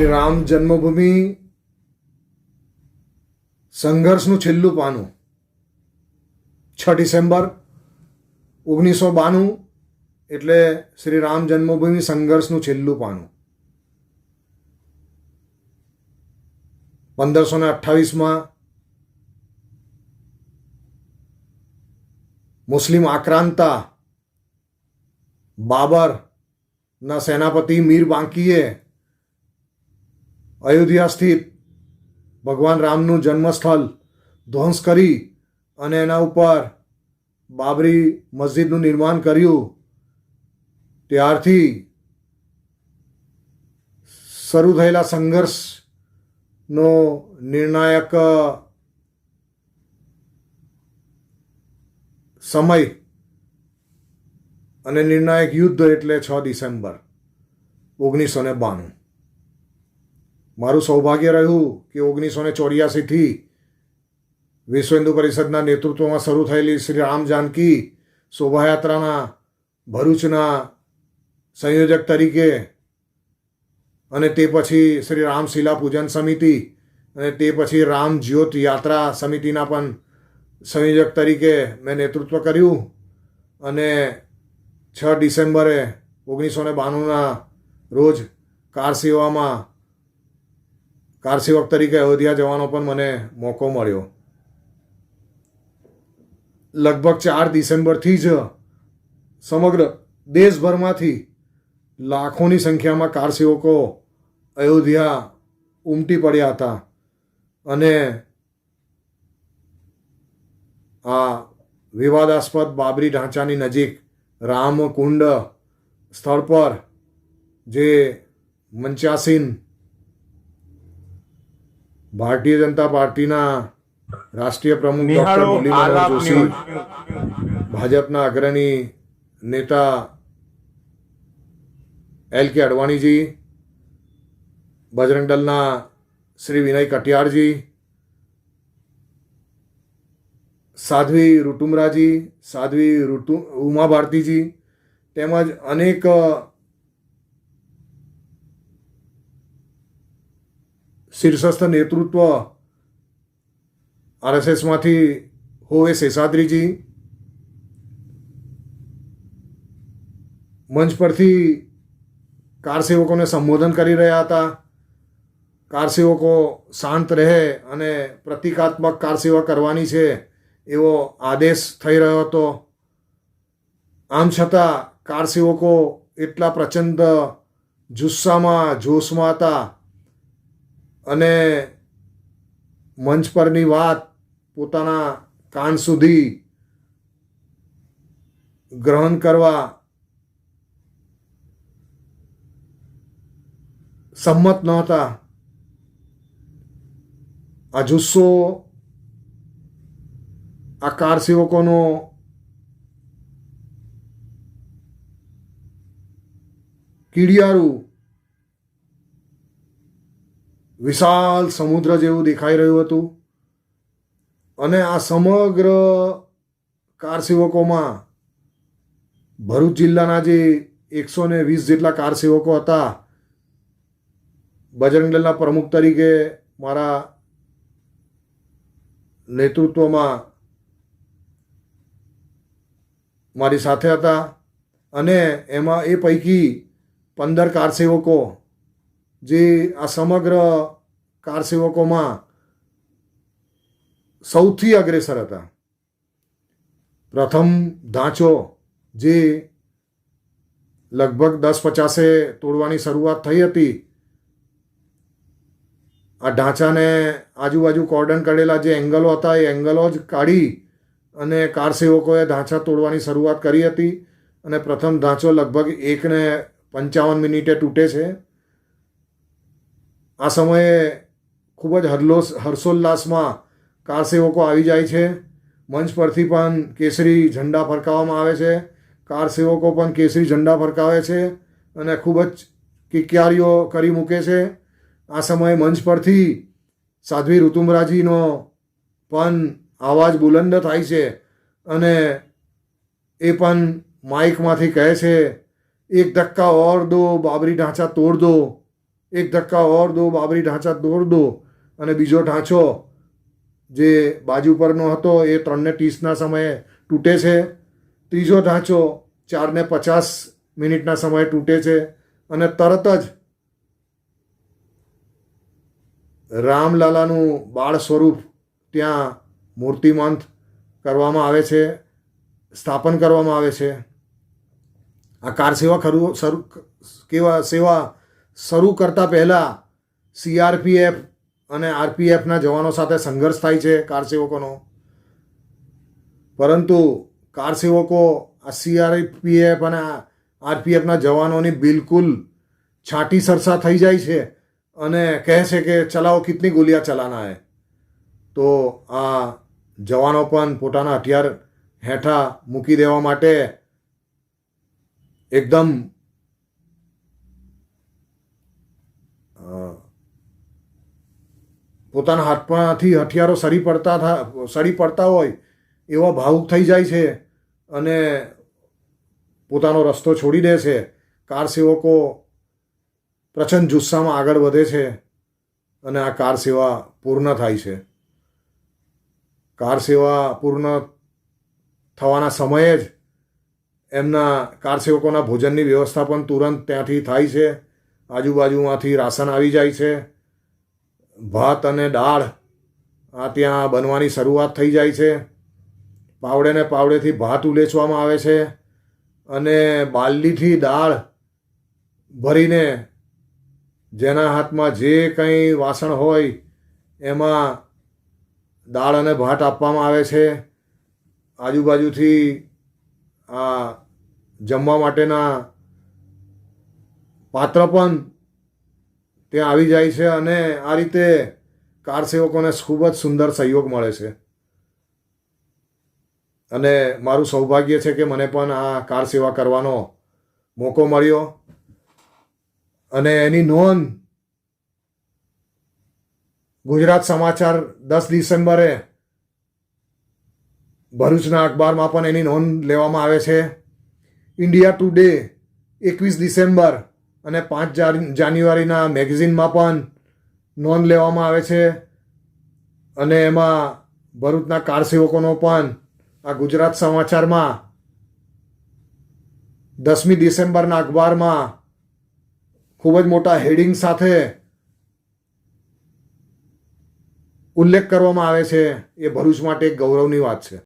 શ્રી રામ જન્મભૂમિ સંઘર્ષનું છેલ્લું પાનું. છ ડિસેમ્બર ઓગણીસો બાણું એટલે શ્રી રામ જન્મભૂમિ સંઘર્ષનું છેલ્લું પાનું. પંદરસો ને અઠ્ઠાવીસમાં મુસ્લિમ આક્રાંતા બાબરના સેનાપતિ મીર બાંકીએ અયોધ્યા સ્થિત ભગવાન રામનું જન્મસ્થળ ધ્વંસ કરી અને એના ઉપર બાબરી મસ્જિદનું નિર્માણ કર્યું. ત્યારથી શરૂ થયેલા સંઘર્ષનો નિર્ણાયક સમય અને નિર્ણાયક યુદ્ધ એટલે છ ડિસેમ્બર, ઓગણીસો ને બાણું. મારું સૌભાગ્ય રહ્યું કે ઓગણીસો ને ચોર્યાસીથી વિશ્વ હિન્દુ પરિષદના નેતૃત્વમાં શરૂ થયેલી શ્રી રામ જાનકી શોભાયાત્રાના ભરૂચના સંયોજક તરીકે અને તે પછી શ્રી રામશિલા પૂજન સમિતિ અને તે પછી રામ જ્યોત યાત્રા સમિતિના પણ સંયોજક તરીકે મેં નેતૃત્વ કર્યું અને છ ડિસેમ્બરે ઓગણીસો ને બાણુંના રોજ કાર સેવામાં કાર સેવક તરીકે અયોધ્યા જવાનો પણ મને મોકો મળ્યો. લગભગ ચાર ડિસેમ્બરથી જ સમગ્ર દેશભરમાંથી લાખોની સંખ્યામાં કાર સેવકો અયોધ્યા ઉમટી પડ્યા હતા અને આ વિવાદાસ્પદ બાબરી ઢાંચાની નજીક રામકુંડ સ્થળ પર જે મંચાસીન ભારતીય જનતા પાર્ટીના રાષ્ટ્રીય પ્રમુખ ડોક્ટર મુરલીમનોહર જોશી ભાજપના અગ્રણી નેતા એલ કે અડવાણીજી બજરંગ દળના શ્રી વિનય કટિયારજી સાધ્વી ઋતુમરાજી સાધ્વી ઋતુ ઉમા ભારતીજી તેમજ અનેક શીર્ષસ્થ નેતૃત્વ આરએસએસમાંથી હોવે શેષાદ્રીજી મંચ પરથી કાર સેવકોને સંબોધન કરી રહ્યા હતા. કાર સેવકો શાંત રહે અને પ્રતિકાત્મક કાર સેવા કરવાની છે એવો આદેશ થઈ રહ્યો હતો. આમ છતાં કાર સેવકો એટલા પ્રચંડ જુસ્સામાં, જોશમાં હતા અને મંચ પરની વાત પોતાના કાન સુધી ગ્રહણ કરવા સંમત નહોતા આ જુસ્સો આ કાર સેવકોનો કીડિયારું વિશાળ સમુદ્ર જેવું દેખાઈ રહ્યું હતું. અને આ સમગ્ર કાર સેવકોમાં ભરૂચ જિલ્લાના જે એકસો ને વીસ જેટલા કાર સેવકો હતા, બજરંગ દળના પ્રમુખ તરીકે મારા નેતૃત્વમાં મારી સાથે હતા. અને એમાં એ પૈકી પંદર કાર સેવકો જે આ સમગ્ર કાર સેવકોમાં સૌથી અગ્રેસર હતા. પ્રથમ ઢાંચો જે લગભગ દસ પચાસે તોડવાની શરૂઆત થઈ હતી. આ ઢાંચાને આજુબાજુ કોર્ડન કરેલા જે એંગલો હતા એ એંગલો જ કાઢી અને કાર સેવકોએ ઢાંચા તોડવાની શરૂઆત કરી હતી. અને પ્રથમ ઢાંચો લગભગ એકને પંચાવન મિનિટે તૂટે છે. આ સમયે ખૂબ જ હરલોસ, હર્ષોલ્લાસમાં કાર સેવકો આવી જાય છે. મંચ પરથી પણ કેસરી ઝંડા ફરકાવવામાં આવે છે. કાર સેવકો પણ કેસરી ઝંડા ફરકાવે છે અને ખૂબ જ કિક્યારીઓ કરી મૂકે છે. આ સમયે મંચ પરથી સાધ્વી ઋતુમરાજીનો પણ અવાજ બુલંદ થાય છે અને એ પણ માઇકમાંથી કહે છે, એક ધક્કા ઓર દો, બાબરી ઢાંચા તોડ દો. એક ધક્કા ઓર દો, બાબરી ઢાંચા દોર દો અને બીજો ઢાંચો જે બાજુ પરનો હતો એ ત્રણને ત્રીસના સમયે તૂટે છે. ત્રીજો ઢાંચો ચારને પચાસ મિનિટના સમયે તૂટે છે અને તરત જ રામલાલાનું બાળ સ્વરૂપ ત્યાં મૂર્તિમંત કરવામાં આવે છે, સ્થાપન કરવામાં આવે છે. આ કાર સેવા ખરું, સર, કેવા સેવા શરૂ કરતાં પહેલાં સીઆરપીએફ અને આરપીએફના જવાનો સાથે સંઘર્ષ થાય છે કાર સેવકોનો. પરંતુ કાર સેવકો આ સીઆરપીએફ અને આરપીએફના જવાનોની બિલકુલ છાંટી સરસા થઈ જાય છે અને કહે છે કે, ચલાવો, કિતની ગોલિયા ચલાના હે? તો આ જવાનો પણ પોતાના હથિયાર હેઠા મૂકી દેવા માટે એકદમ પોતાના હાથમાંથી હથિયારો સરી પડતા સરી પડતા હોય એવા ભાવુક થઈ જાય છે અને પોતાનો રસ્તો છોડી દે છે. કાર સેવકો પ્રચંડ જુસ્સામાં આગળ વધે છે અને આ કાર સેવા પૂર્ણ થાય છે. કાર સેવા પૂર્ણ થવાના સમયે જ એમના કાર સેવકોના ભોજનની વ્યવસ્થા પણ તુરંત ત્યાંથી થાય છે. આજુબાજુમાંથી રાશન આવી જાય છે. ભાત અને દાળ આ ત્યાં બનવાની શરૂઆત થઈ જાય છે. પાવડે ને પાવડેથી ભાત ઉલેચવામાં આવે છે અને બાલડીથી દાળ ભરીને જેના હાથમાં જે કંઈ વાસણ હોય એમાં દાળ અને ભાત આપવામાં આવે છે. આજુબાજુથી આ જમવા માટેના પાત્ર પણ ત્યાં આવી જાય છે અને આ રીતે કાર સેવકોને ખૂબ જ સુંદર સહયોગ મળે છે. અને મારું સૌભાગ્ય છે કે મને પણ આ કાર સેવા કરવાનો મોકો મળ્યો. અને એની નોંધ ગુજરાત સમાચાર દસ ડિસેમ્બરે ભરૂચના અખબારમાં પણ એની નોંધ લેવામાં આવે છે. ઇન્ડિયા ટુડે એકવીસ ડિસેમ્બર અને પાંચ જાન- જાન્યુઆરીના મેગેઝિનમાં પણ નોંધ લેવામાં આવે છે. અને એમાં ભરૂચના કાર સેવકોનો પણ આ ગુજરાત સમાચારમાં દસમી ડિસેમ્બરના અખબારમાં ખૂબ જ મોટા હેડિંગ સાથે ઉલ્લેખ કરવામાં આવે છે. એ ભરૂચ માટે એક ગૌરવની વાત છે.